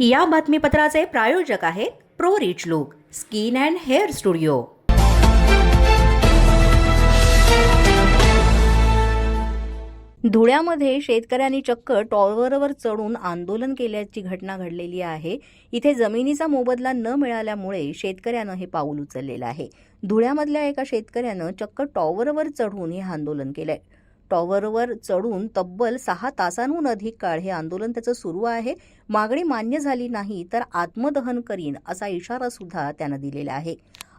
या बातमीपत्राचे प्रायोजक आहेत pro rich look skin and hair studio. धुळ्यामध्ये शेतकऱ्यांनी चक्क टॉवरवर चढून आंदोलन केल्याची घटना घडलेली आहे. इथे जमिनीचा मोबदला न मिळाल्यामुळे शेतकऱ्यानं हे पाऊल उचललेलं आहे. धुळ्यामधल्या एका शेतकऱ्यानं चक्क टॉवरवर चढून हे आंदोलन केलंय. टॉवरवर चढून तब्बल सहा तासांहून अधिक काळ हे आंदोलन त्याचं सुरू आहे. मागणी मान्य झाली नाही तर आत्मदहन करीन असा इशारा सुद्धा त्यानं दिलेला आहे.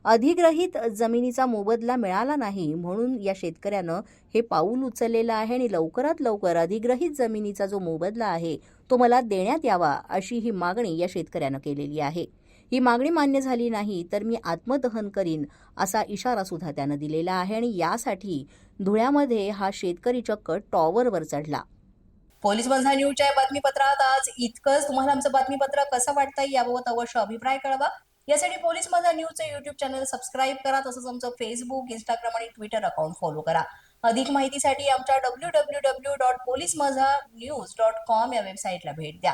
अधिग्रहित जमिनीचा मोबदला मिळाला नाही म्हणून या शेतकऱ्यानं हे पाऊल उचललेलं आहे आणि लवकरात लवकर अधिग्रहित जमिनीचा जो मोबदला आहे तो मला देण्यात यावा अशी ही मागणी या शेतकऱ्यानं केलेली आहे. ही मागणी मान्य झाली नाही तर मी आत्मदहन करीन असा इशारा सुद्धा त्यानं दिलेला आहे आणि यासाठी धुळ्यामध्ये हा शेतकरी चक्क टॉवरवर चढला. पोलीस बंधा न्यूजच्या या बातमीपत्रात आज इतकंच. तुम्हाला आमचं बातमीपत्र कसं वाटतं याबाबत अवश्य अभिप्राय कळवा. यासाठी पोलीस बंधा न्यूजचं युट्यूब चॅनल सबस्क्राईब करा तसंच आमचं फेसबुक इंस्टाग्राम आणि ट्विटर अकाउंट फॉलो करा. अधिक माहितीसाठी आमच्या W W W dot police Majha news dot com या वेबसाईटला भेट द्या.